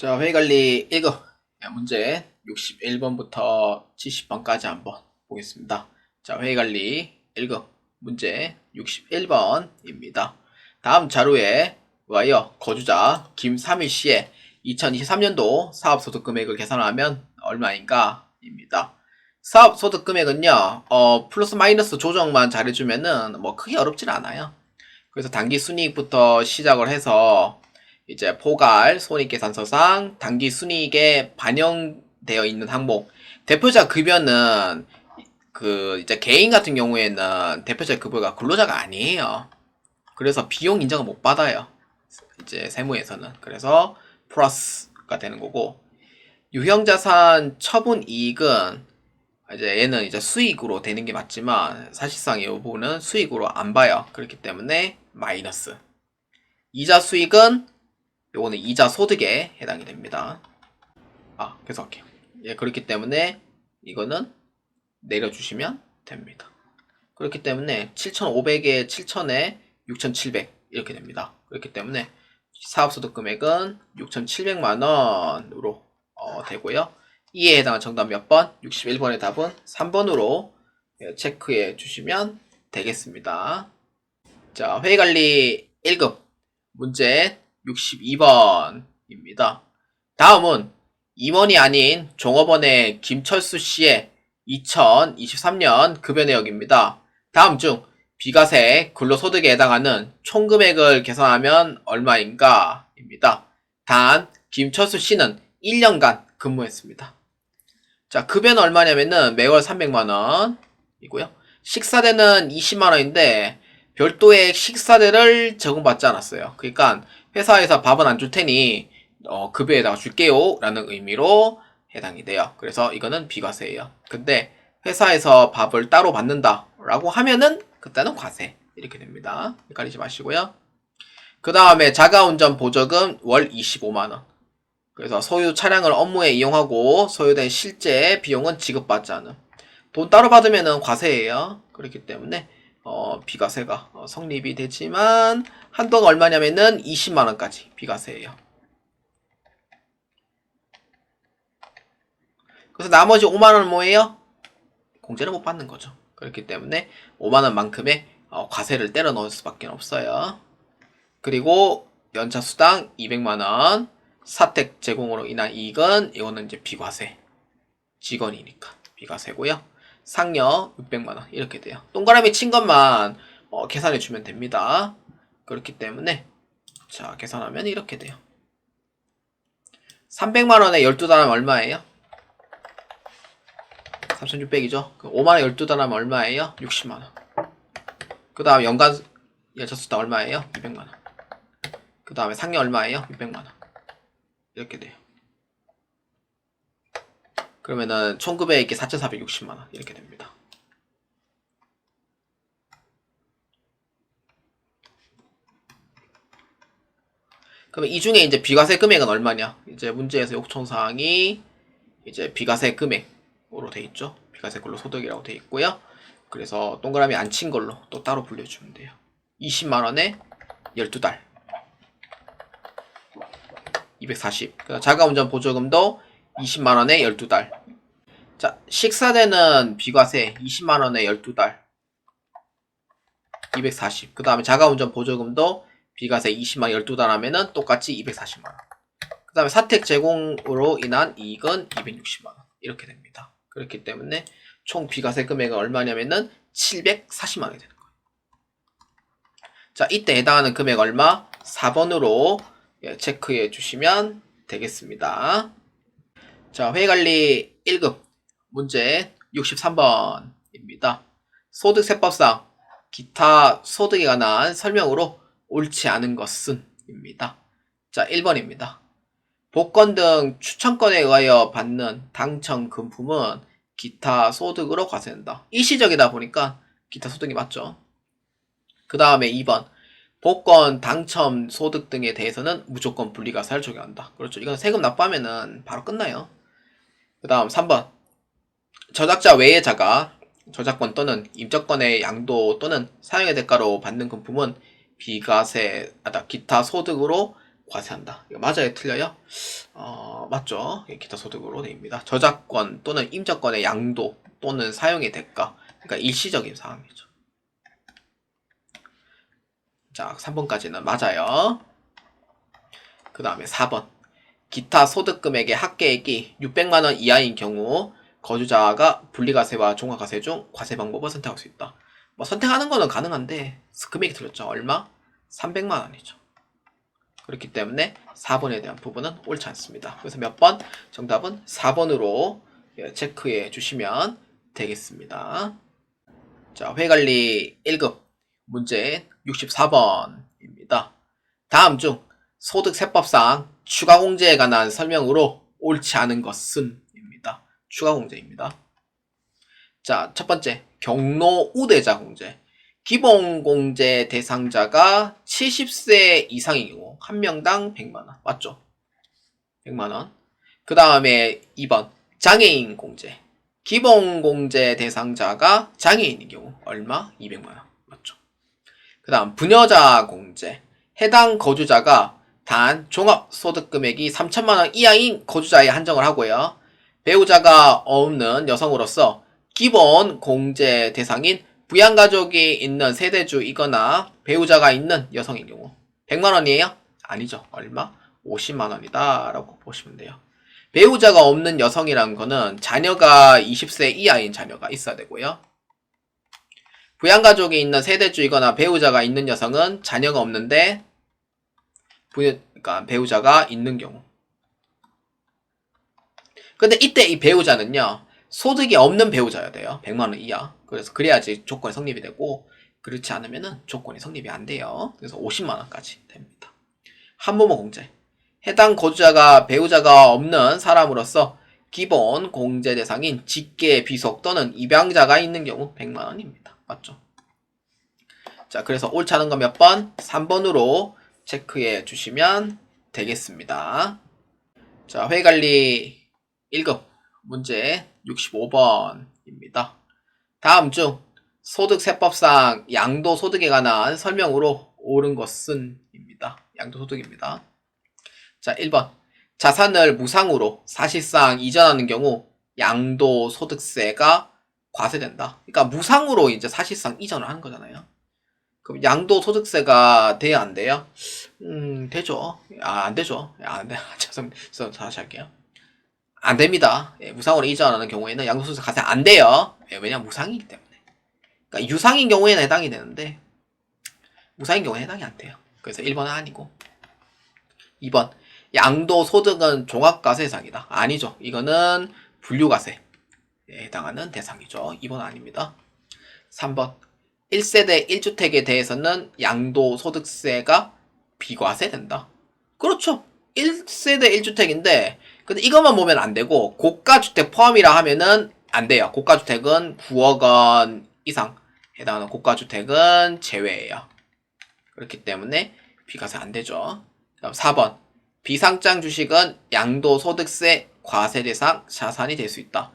자, 회의관리 1급 문제 61번부터 70번까지 한번 보겠습니다. 자, 회의관리 1급 문제 61번입니다. 다음 자료에 와이어 거주자 김삼일 씨의 2023년도 사업소득 금액을 계산하면 얼마인가? 입니다. 사업소득 금액은요, 어, 플러스 마이너스 조정만 잘해주면은 뭐 크게 어렵진 않아요. 그래서 단기 순이익부터 시작을 해서 이제 포괄 손익계산서상 단기 순이익에 반영되어 있는 항목 대표자 급여는 그 이제 개인 같은 경우에는 대표자 급여가 근로자가 아니에요. 그래서 비용 인정을 못 받아요. 이제 세무에서는 그래서 플러스가 되는 거고 유형자산 처분 이익은 이제 얘는 이제 수익으로 되는 게 맞지만 사실상 이 부분은 수익으로 안 봐요. 그렇기 때문에 마이너스. 이자 수익은 요거는 이자 소득에 해당이 됩니다. 아, 계속 할게요. 예, 그렇기 때문에 이거는 내려주시면 됩니다. 그렇기 때문에 7,500에 7,000에 6,700 이렇게 됩니다. 그렇기 때문에 사업소득 금액은 6,700만 원으로 어, 되고요. 이에 해당한 정답 몇 번? 61번의 답은 3번으로 예, 체크해 주시면 되겠습니다. 자, 회의관리 1급 문제 62번입니다. 다음은 임원이 아닌 종업원의 김철수 씨의 2023년 급여 내역입니다. 다음 중 비과세 근로소득에 해당하는 총금액을 계산하면 얼마인가? 입니다. 단, 김철수 씨는 1년간 근무했습니다. 자, 급여는 얼마냐면은 매월 300만원이고요. 식사대는 20만원인데, 별도의 식사대를 적용받지 않았어요. 그러니까 회사에서 밥은 안 줄 테니 어, 급여에다가 줄게요 라는 의미로 해당이 돼요. 그래서 이거는 비과세예요. 근데 회사에서 밥을 따로 받는다 라고 하면은 그때는 과세 이렇게 됩니다. 헷갈리지 마시고요. 그 다음에 자가운전 보조금 월 25만원 그래서 소유 차량을 업무에 이용하고 소요된 실제 비용은 지급받지 않음 돈 따로 받으면은 과세예요. 그렇기 때문에 어, 비과세가 어, 성립이 되지만 한도가 얼마냐면은 20만 원까지 비과세예요. 그래서 나머지 5만 원은 뭐예요? 공제를 못 받는 거죠. 그렇기 때문에 5만 원만큼의 어, 과세를 때려 넣을 수밖에 없어요. 그리고 연차 수당 200만 원, 사택 제공으로 인한 이익은 이거는 이제 비과세. 직원이니까 비과세고요. 상여 600만원 이렇게 돼요. 동그라미 친 것만 어, 계산해 주면 됩니다. 그렇기 때문에 자 계산하면 이렇게 돼요. 300만원에 12단하면 얼마예요? 3600이죠. 5만원 12단하면 얼마예요? 60만원. 그 다음 연간 연차수당 얼마예요? 200만원. 그 다음에 상여 얼마예요? 600만원. 이렇게 돼요. 그러면은 총급액이 4,460만 원 이렇게 됩니다. 그러면 이 중에 이제 비과세 금액은 얼마냐? 이제 문제에서 요청 사항이 이제 비과세 금액으로 돼 있죠. 비과세 근로 소득이라고 돼 있고요. 그래서 동그라미 안 친 걸로 또 따로 불려주면 돼요. 20만 원에 12달. 240. 자가운전 보조금도 20만 원에 12달. 자, 식사대는 비과세 20만원에 12달. 240. 그 다음에 자가운전 보조금도 비과세 20만 12달 하면은 똑같이 240만원. 그 다음에 사택 제공으로 인한 이익은 260만원. 이렇게 됩니다. 그렇기 때문에 총 비과세 금액은 얼마냐면은 740만원이 되는 거예요. 자, 이때 해당하는 금액 얼마? 4번으로 예, 체크해 주시면 되겠습니다. 자, 회의관리 1급 문제 63번입니다. 소득세법상 기타 소득에 관한 설명으로 옳지 않은 것은 입니다. 자, 1번입니다. 복권 등 추천권에 의하여 받는 당첨 금품은 기타 소득으로 과세된다. 일시적이다 보니까 기타 소득이 맞죠. 그 다음에 2번. 복권 당첨 소득 등에 대해서는 무조건 분리과세를 적용한다. 그렇죠. 이건 세금 납부하면은 바로 끝나요. 그 다음 3번. 저작자 외의 자가 저작권 또는 임적권의 양도 또는 사용의 대가로 받는 금품은 비과세, 아, 기타 소득으로 과세한다. 이거 맞아요? 틀려요? 어, 맞죠? 예, 기타 소득으로 됩니다. 저작권 또는 임차권의 양도 또는 사용의 대가. 그러니까 일시적인 상황이죠. 자, 3번까지는 맞아요. 그 다음에 4번. 기타 소득 금액의 합계액이 600만원 이하인 경우 거주자가 분리과세와 종합과세 중 과세 방법을 선택할 수 있다. 뭐 선택하는 거는 가능한데 금액이 틀렸죠. 얼마? 300만 원이죠. 그렇기 때문에 4번에 대한 부분은 옳지 않습니다. 그래서 몇 번? 정답은 4번으로 체크해 주시면 되겠습니다. 자, 회관리 1급 문제 64번입니다. 다음 중 소득 세법상 추가 공제에 관한 설명으로 옳지 않은 것은. 추가 공제입니다. 자, 첫 번째 경로 우대자 공제. 기본 공제 대상자가 70세 이상인 경우 한 명당 100만 원. 맞죠? 100만 원. 그 다음에 2번 장애인 공제. 기본 공제 대상자가 장애인인 경우 얼마? 200만 원. 맞죠? 그 다음 부녀자 공제. 해당 거주자가 단 종합 소득 금액이 3천만 원 이하인 거주자에 한정을 하고요. 배우자가 없는 여성으로서 기본 공제 대상인 부양가족이 있는 세대주이거나 배우자가 있는 여성인 경우 100만 원이에요? 아니죠. 얼마? 50만 원이다 라고 보시면 돼요. 배우자가 없는 여성이란 거는 자녀가 20세 이하인 자녀가 있어야 되고요. 부양가족이 있는 세대주이거나 배우자가 있는 여성은 자녀가 없는데 부, 그러니까 배우자가 있는 경우. 근데 이때 이 배우자는요. 소득이 없는 배우자여야 돼요. 100만 원 이하. 그래서 그래야지 조건이 성립이 되고 그렇지 않으면은 조건이 성립이 안 돼요. 그래서 50만 원까지 됩니다. 한모모 공제. 해당 거주자가 배우자가 없는 사람으로서 기본 공제 대상인 직계 비속 또는 입양자가 있는 경우 100만 원입니다. 맞죠? 자, 그래서 옳지 않은 거 몇 번? 3번으로 체크해 주시면 되겠습니다. 자, 회관리 1급 문제 65번입니다. 다음 중 소득세법상 양도소득에 관한 설명으로 옳은 것은 입니다. 양도소득입니다. 자, 1번. 자산을 무상으로 사실상 이전하는 경우 양도소득세가 과세된다. 그러니까 무상으로 이제 사실상 이전을 하는 거잖아요. 그럼 양도소득세가 돼야 안 돼요? 음, 되죠. 아, 안 되죠. 아, 안 돼. 죄송합니다. 다시 할게요. 안 됩니다. 예, 무상으로 이전하는 경우에는 양도소득세 과세 안 돼요. 예, 왜냐면 무상이기 때문에. 그러니까 유상인 경우에는 해당이 되는데 무상인 경우에 해당이 안 돼요. 그래서 1번은 아니고 2번 양도소득은 종합과세상이다. 아니죠. 이거는 분류과세에 해당하는 대상이죠. 2번 아닙니다. 3번 1세대 1주택에 대해서는 양도소득세가 비과세 된다. 그렇죠. 1세대 1주택인데 근데 이것만 보면 안 되고 고가주택 포함이라 하면은 안 돼요. 고가주택은 9억 원 이상 해당하는 고가주택은 제외예요. 그렇기 때문에 비과세 안 되죠. 다음 4번 비상장 주식은 양도소득세 과세 대상 자산이 될 수 있다.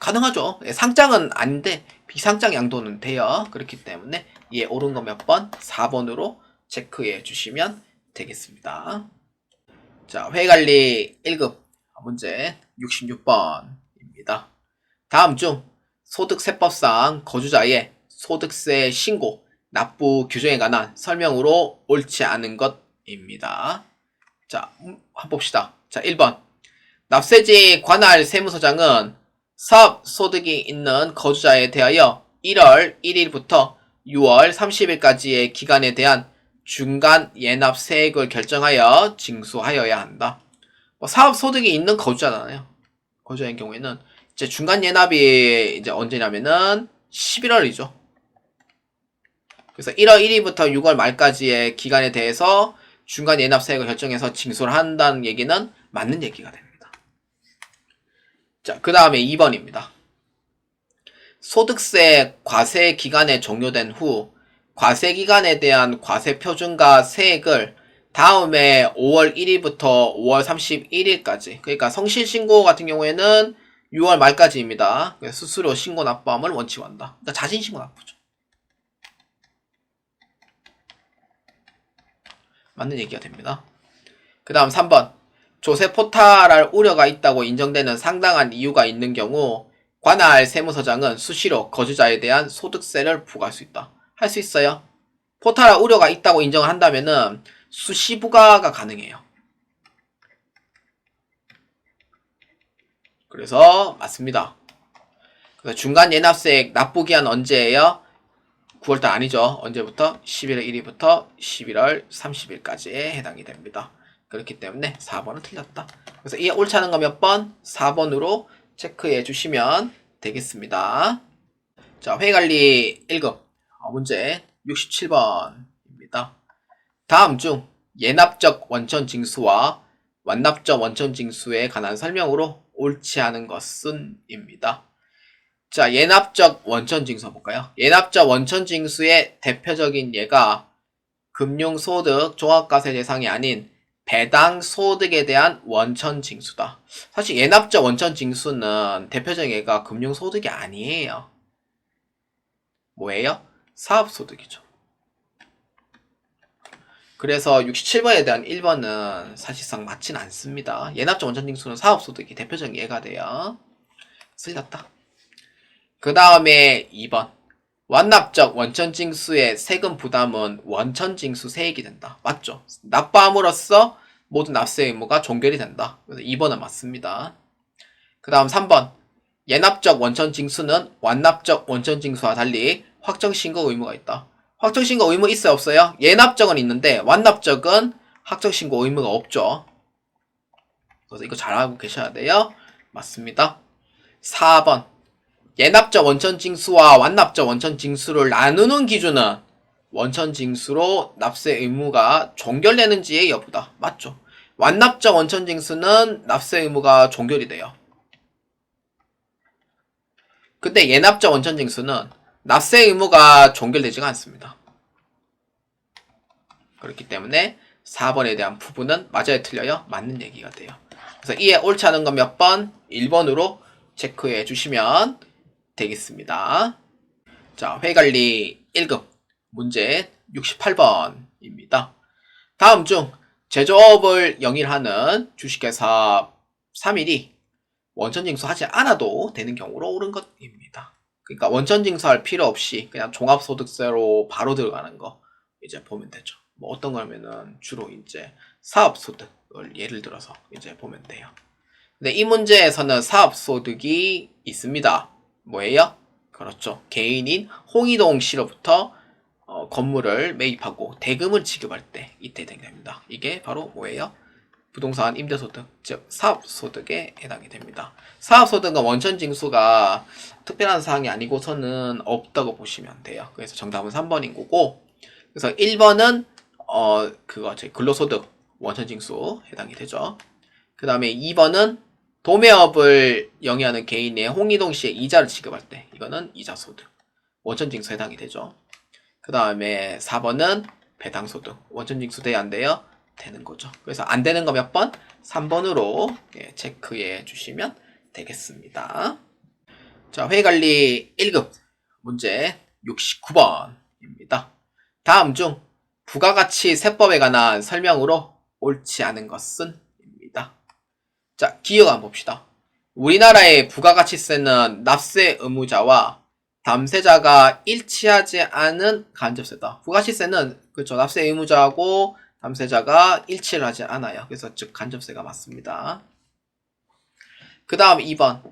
가능하죠. 예, 상장은 아닌데 비상장 양도는 돼요. 그렇기 때문에 예 옳은 거 몇 번? 4번으로 체크해 주시면 되겠습니다. 자, 회관리 1급 문제 66번입니다. 다음 중 소득세법상 거주자의 소득세 신고, 납부 규정에 관한 설명으로 옳지 않은 것입니다. 자, 음, 한번 봅시다. 자, 1번. 납세지 관할 세무서장은 사업 소득이 있는 거주자에 대하여 1월 1일부터 6월 30일까지의 기간에 대한 중간 예납 세액을 결정하여 징수하여야 한다. 뭐 사업 소득이 있는 거주자잖아요. 거주자인 경우에는 이제 중간 예납이 이제 언제냐면은 11월이죠. 그래서 1월 1일부터 6월 말까지의 기간에 대해서 중간 예납 세액을 결정해서 징수를 한다는 얘기는 맞는 얘기가 됩니다. 자, 그 다음에 2번입니다. 소득세 과세 기간에 종료된 후 과세 기간에 대한 과세 표준과 세액을 다음에 5월 1일부터 5월 31일까지 그러니까 성실 신고 같은 경우에는 6월 말까지입니다. 수수료 신고 납부함을 원칙으로 한다. 그러니까 자신 신고 납부죠. 맞는 얘기가 됩니다. 그 다음 3번. 조세 포탈할 우려가 있다고 인정되는 상당한 이유가 있는 경우 관할 세무서장은 수시로 거주자에 대한 소득세를 부과할 수 있다. 할 수 있어요. 포탈할 우려가 있다고 인정을 한다면은 수시 부과가 가능해요. 그래서 맞습니다. 그래서 중간 예납세액 납부 기한 언제예요? 9월달 아니죠. 언제부터? 11월 1일부터 11월 30일까지에 해당이 됩니다. 그렇기 때문에 4번은 틀렸다. 그래서 이 옳지 거 몇 번? 4번으로 체크해 주시면 되겠습니다. 자, 회의관리 1급 어, 문제 67번입니다. 다음 중 예납적 원천 징수와 완납적 원천 징수에 관한 설명으로 옳지 않은 것은 입니다. 자, 예납적 원천 징수 볼까요? 예납적 원천 징수의 대표적인 예가 금융소득 종합과세 대상이 아닌 배당 소득에 대한 원천 징수다. 사실 예납적 원천 징수는 대표적인 예가 금융소득이 아니에요. 뭐예요? 사업소득이죠. 그래서 67번에 대한 1번은 사실상 맞진 않습니다. 예납적 원천 징수는 사업소득이 대표적인 예가 돼요. 쓸렸다. 그 다음에 2번. 완납적 원천징수의 세금 부담은 원천징수 세액이 된다. 맞죠? 납부함으로써 모든 납세 의무가 종결이 된다. 그래서 2번은 맞습니다. 그 다음 3번. 예납적 원천징수는 완납적 원천징수와 달리 확정신고 의무가 있다. 확정신고 의무 있어요? 없어요? 예납적은 있는데 완납적은 확정신고 의무가 없죠. 그래서 이거 잘 알고 계셔야 돼요. 맞습니다. 4번. 예납적 원천징수와 완납적 원천징수를 나누는 기준은 원천징수로 납세 의무가 종결되는지의 여부다. 맞죠? 완납적 원천징수는 납세 의무가 종결이 돼요. 근데 예납적 원천징수는 납세 의무가 종결되지가 않습니다. 그렇기 때문에 4번에 대한 부분은 맞아요, 틀려요? 맞는 얘기가 돼요. 그래서 이에 옳지 않은 건 몇 번? 1번으로 체크해 주시면 되겠습니다. 자, 회관리 1급 문제 68번입니다. 다음 중 제조업을 영일하는 주식회사 3일이 원천 징수 하지 않아도 되는 경우로 옳은 것입니다. 그러니까 원천 징수 할 필요 없이 그냥 종합소득세로 바로 들어가는 거 이제 보면 되죠. 뭐 어떤 거냐면은 주로 이제 사업소득을 예를 들어서 이제 보면 돼요. 근데 이 문제에서는 사업소득이 있습니다. 뭐예요? 그렇죠. 개인인 홍희동 씨로부터 어, 건물을 매입하고 대금을 지급할 때 이때 됩니다. 이게 바로 뭐예요? 부동산 임대소득, 즉 사업소득에 해당이 됩니다. 사업소득은 원천징수가 특별한 사항이 아니고서는 없다고 보시면 돼요. 그래서 정답은 3번인 거고 그래서 1번은 어 그거 제 근로소득 원천징수 해당이 되죠. 그 다음에 2번은 도매업을 영위하는 개인의 홍희동 씨의 이자를 지급할 때 이거는 이자소득 원천징수 해당이 되죠. 그 다음에 4번은 배당소득 원천징수 돼야 안 돼요? 되는 거죠. 그래서 안 되는 거 몇 번? 3번으로 예, 체크해 주시면 되겠습니다. 자 회의관리 1급 문제 69번입니다. 다음 중 부가가치 세법에 관한 설명으로 옳지 않은 것은 자, 기억 한번 봅시다. 우리나라의 부가가치세는 납세 의무자와 담세자가 일치하지 않은 간접세다. 부가가치세는 그렇죠. 납세 의무자하고 담세자가 일치를 하지 않아요. 그래서 즉 간접세가 맞습니다. 그 다음 2번.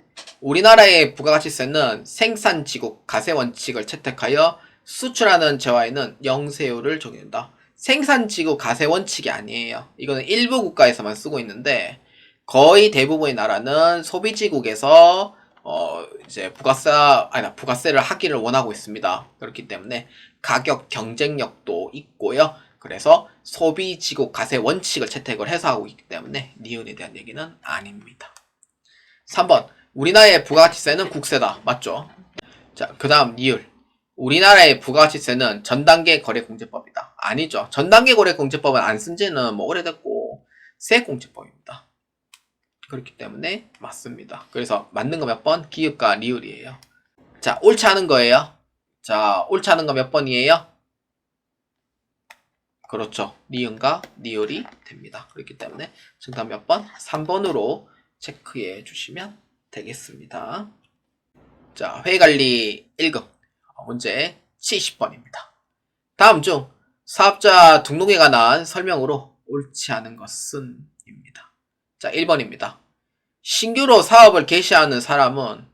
우리나라의 부가가치세는 생산지국 가세원칙을 채택하여 수출하는 재화에는 영세율을 적용한다. 생산지국 가세원칙이 아니에요. 이거는 일부 국가에서만 쓰고 있는데 거의 대부분의 나라는 소비지국에서 어 이제 부가세 아니 부가세를 하기를 원하고 있습니다. 그렇기 때문에 가격 경쟁력도 있고요. 그래서 소비지국 가세 원칙을 채택을 해서 하고 있기 때문에 니은에 대한 얘기는 아닙니다. 3번 우리나라의 부가가치세는 국세다. 맞죠? 자, 그 다음 니을 우리나라의 부가가치세는 전단계 거래공제법이다. 아니죠. 전단계 거래공제법은 안 쓴 지는 뭐 오래됐고 세액공제법입니다. 그렇기 때문에 맞습니다. 그래서 맞는 거 몇 번? 기읍과 리을이에요. 자, 옳지 않은 거예요. 자, 옳지 않은 거 몇 번이에요? 그렇죠. 니은과 니을이 됩니다. 그렇기 때문에 정답 몇 번? 3번으로 체크해 주시면 되겠습니다. 자, 회관리 1급 문제 70번입니다. 다음 중 사업자 등록에 관한 설명으로 옳지 않은 것은 입니다. 자, 1번입니다. 신규로 사업을 개시하는 사람은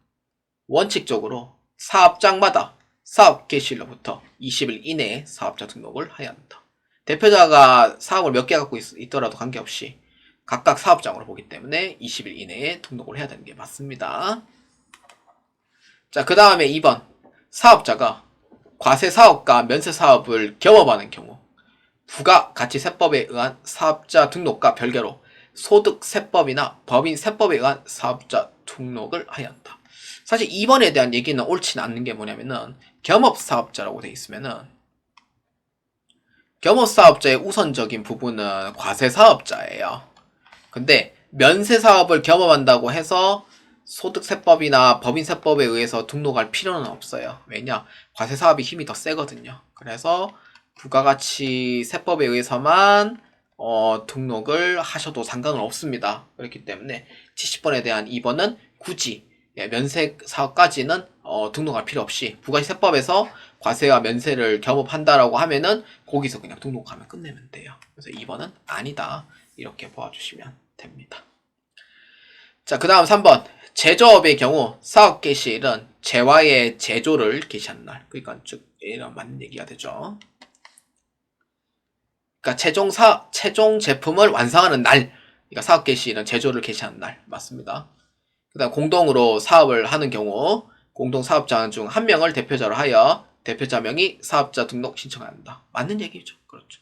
원칙적으로 사업장마다 사업 개시일로부터 20일 이내에 사업자 등록을 해야 한다. 대표자가 사업을 몇 개 갖고 있, 더라도 관계없이 각각 사업장으로 보기 때문에 20일 이내에 등록을 해야 되는 게 맞습니다. 자, 그 다음에 2번. 사업자가 과세 사업과 면세 사업을 겸업하는 경우 부가 가치세법에 의한 사업자 등록과 별개로 소득세법이나 법인세법에 의한 사업자 등록을 해야 한다. 사실 2번에 대한 얘기는 옳지는 않는 게 뭐냐면은 겸업사업자라고 돼 있으면은 겸업사업자의 우선적인 부분은 과세사업자예요. 근데 면세사업을 겸업한다고 해서 소득세법이나 법인세법에 의해서 등록할 필요는 없어요. 왜냐? 과세사업이 힘이 더 세거든요. 그래서 부가가치 세법에 의해서만 어, 등록을 하셔도 상관은 없습니다. 그렇기 때문에 70번에 대한 2번은 굳이 예, 면세 사업까지는 어, 등록할 필요 없이 부가세 세법에서 과세와 면세를 겸업한다라고 하면은 거기서 그냥 등록하면 끝내면 돼요. 그래서 2번은 아니다. 이렇게 보아주시면 됩니다. 자, 그 다음 3번. 제조업의 경우 사업 개시일은 재화의 제조를 개시한 날. 그러니까 즉 이런 맞는 얘기가 되죠. 그러니까 최종 사 최종 제품을 완성하는 날. 그러니까 사업 개시일은 제조를 개시하는 날 맞습니다. 그다음 공동으로 사업을 하는 경우 공동 사업자 중 한 명을 대표자로 하여 대표자 명의 사업자 등록 신청한다. 맞는 얘기죠. 그렇죠.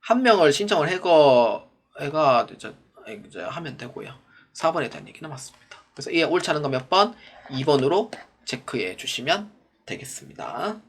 한 명을 신청을 해거 해가 이제, 이제 하면 되고요. 4번에 대한 얘기는 맞습니다. 그래서 이게 옳지 않은 거 몇 번? 2번으로 체크해 주시면 되겠습니다.